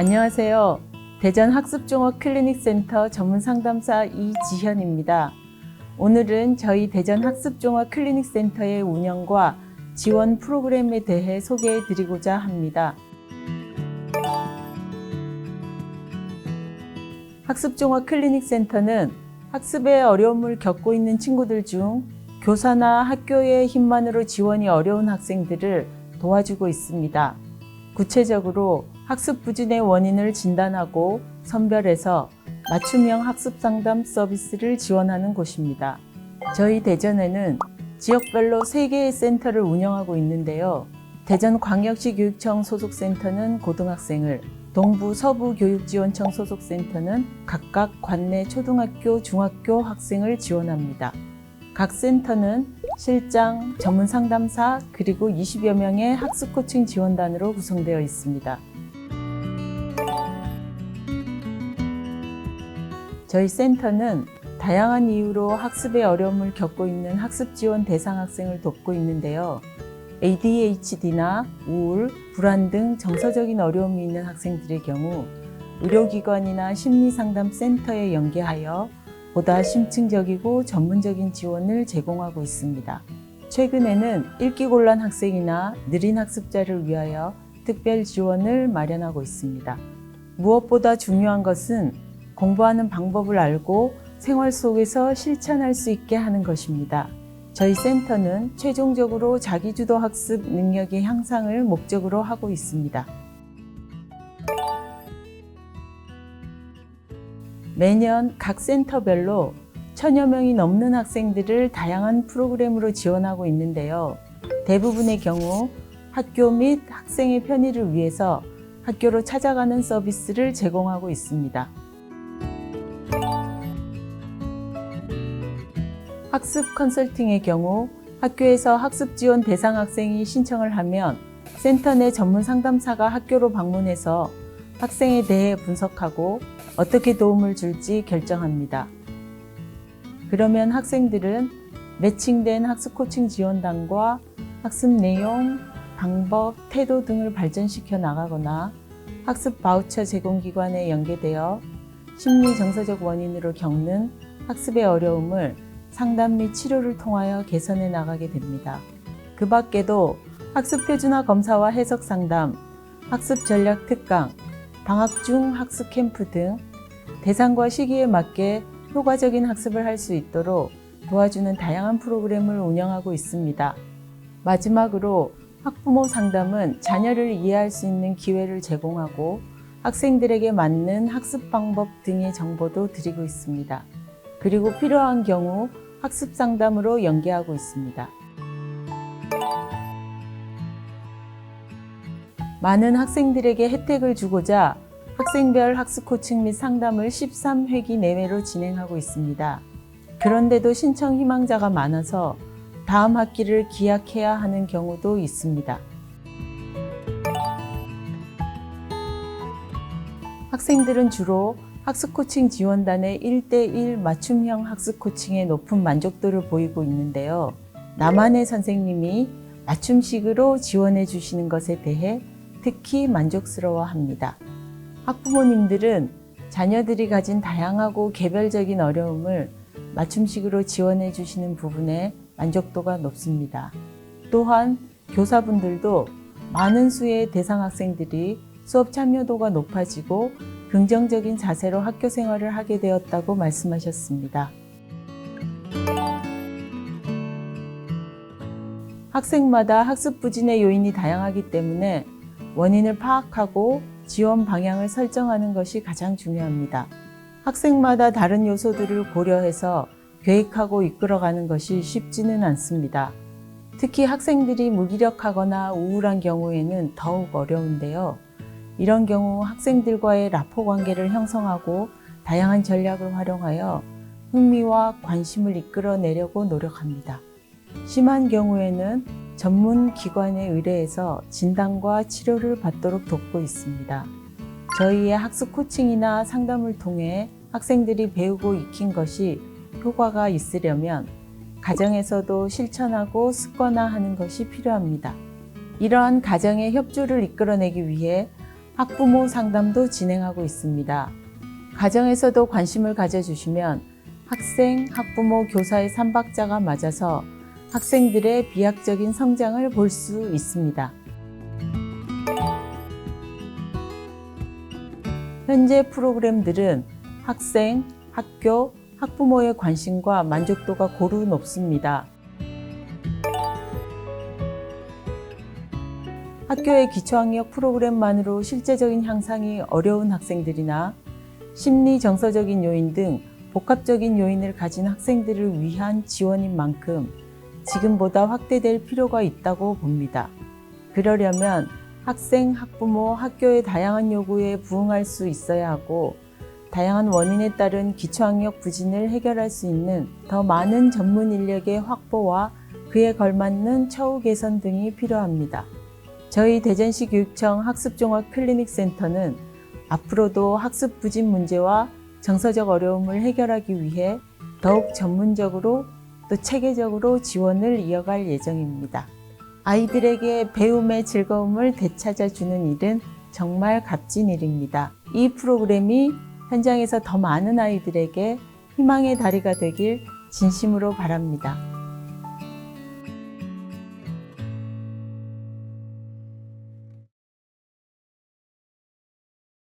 안녕하세요. 대전 학습종합 클리닉센터 전문 상담사 이지현입니다. 오늘은 저희 대전 학습종합 클리닉센터의 운영과 지원 프로그램에 대해 소개해 드리고자 합니다. 학습종합 클리닉센터는 학습에 어려움을 겪고 있는 친구들 중 교사나 학교의 힘만으로 지원이 어려운 학생들을 도와주고 있습니다. 구체적으로 학습 부진의 원인을 진단하고 선별해서 맞춤형 학습 상담 서비스를 지원하는 곳입니다. 저희 대전에는 지역별로 3개의 센터를 운영하고 있는데요. 대전광역시 교육청 소속 센터는 고등학생을, 동부 서부 교육지원청 소속 센터는 각각 관내 초등학교, 중학교 학생을 지원합니다. 각 센터는 실장, 전문 상담사, 그리고 20여 명의 학습 코칭 지원단으로 구성되어 있습니다. 저희 센터는 다양한 이유로 학습에 어려움을 겪고 있는 학습 지원 대상 학생을 돕고 있는데요. ADHD나 우울, 불안 등 정서적인 어려움이 있는 학생들의 경우 의료기관이나 심리상담센터에 연계하여 보다 심층적이고 전문적인 지원을 제공하고 있습니다. 최근에는 읽기 곤란 학생이나 느린 학습자를 위하여 특별 지원을 마련하고 있습니다. 무엇보다 중요한 것은 공부하는 방법을 알고 생활 속에서 실천할 수 있게 하는 것입니다. 저희 센터는 최종적으로 자기주도 학습 능력의 향상을 목적으로 하고 있습니다. 매년 각 센터별로 천여 명이 넘는 학생들을 다양한 프로그램으로 지원하고 있는데요. 대부분의 경우 학교 및 학생의 편의를 위해서 학교로 찾아가는 서비스를 제공하고 있습니다. 학습 컨설팅의 경우 학교에서 학습 지원 대상 학생이 신청을 하면 센터 내 전문 상담사가 학교로 방문해서 학생에 대해 분석하고 어떻게 도움을 줄지 결정합니다. 그러면 학생들은 매칭된 학습 코칭 지원단과 학습 내용, 방법, 태도 등을 발전시켜 나가거나 학습 바우처 제공 기관에 연계되어 심리 정서적 원인으로 겪는 학습의 어려움을 상담 및 치료를 통하여 개선해 나가게 됩니다. 그 밖에도 학습 표준화 검사와 해석 상담, 학습 전략 특강, 방학 중 학습 캠프 등 대상과 시기에 맞게 효과적인 학습을 할 수 있도록 도와주는 다양한 프로그램을 운영하고 있습니다. 마지막으로 학부모 상담은 자녀를 이해할 수 있는 기회를 제공하고 학생들에게 맞는 학습 방법 등의 정보도 드리고 있습니다. 그리고 필요한 경우 학습 상담으로 연계하고 있습니다. 많은 학생들에게 혜택을 주고자 학생별 학습 코칭 및 상담을 13회기 내외로 진행하고 있습니다. 그런데도 신청 희망자가 많아서 다음 학기를 기약해야 하는 경우도 있습니다. 학생들은 주로 학습 코칭 지원단의 1대1 맞춤형 학습 코칭에 높은 만족도를 보이고 있는데요. 나만의 선생님이 맞춤식으로 지원해 주시는 것에 대해 특히 만족스러워 합니다. 학부모님들은 자녀들이 가진 다양하고 개별적인 어려움을 맞춤식으로 지원해 주시는 부분에 만족도가 높습니다. 또한 교사분들도 많은 수의 대상 학생들이 수업 참여도가 높아지고 긍정적인 자세로 학교 생활을 하게 되었다고 말씀하셨습니다. 학생마다 학습 부진의 요인이 다양하기 때문에 원인을 파악하고 지원 방향을 설정하는 것이 가장 중요합니다. 학생마다 다른 요소들을 고려해서 계획하고 이끌어가는 것이 쉽지는 않습니다. 특히 학생들이 무기력하거나 우울한 경우에는 더욱 어려운데요. 이런 경우 학생들과의 라포 관계를 형성하고 다양한 전략을 활용하여 흥미와 관심을 이끌어내려고 노력합니다. 심한 경우에는 전문 기관에 의뢰해서 진단과 치료를 받도록 돕고 있습니다. 저희의 학습 코칭이나 상담을 통해 학생들이 배우고 익힌 것이 효과가 있으려면 가정에서도 실천하고 습관화하는 것이 필요합니다. 이러한 가정의 협조를 이끌어내기 위해 학부모 상담도 진행하고 있습니다. 가정에서도 관심을 가져주시면 학생, 학부모, 교사의 삼박자가 맞아서 학생들의 비약적인 성장을 볼 수 있습니다. 현재 프로그램들은 학생, 학교, 학부모의 관심과 만족도가 고루 높습니다. 학교의 기초학력 프로그램만으로 실제적인 향상이 어려운 학생들이나 심리 정서적인 요인 등 복합적인 요인을 가진 학생들을 위한 지원인 만큼 지금보다 확대될 필요가 있다고 봅니다. 그러려면 학생, 학부모, 학교의 다양한 요구에 부응할 수 있어야 하고 다양한 원인에 따른 기초학력 부진을 해결할 수 있는 더 많은 전문 인력의 확보와 그에 걸맞는 처우 개선 등이 필요합니다. 저희 대전시 교육청 학습종합 클리닉 센터는 앞으로도 학습 부진 문제와 정서적 어려움을 해결하기 위해 더욱 전문적으로 또 체계적으로 지원을 이어갈 예정입니다. 아이들에게 배움의 즐거움을 되찾아 주는 일은 정말 값진 일입니다. 이 프로그램이 현장에서 더 많은 아이들에게 희망의 다리가 되길 진심으로 바랍니다.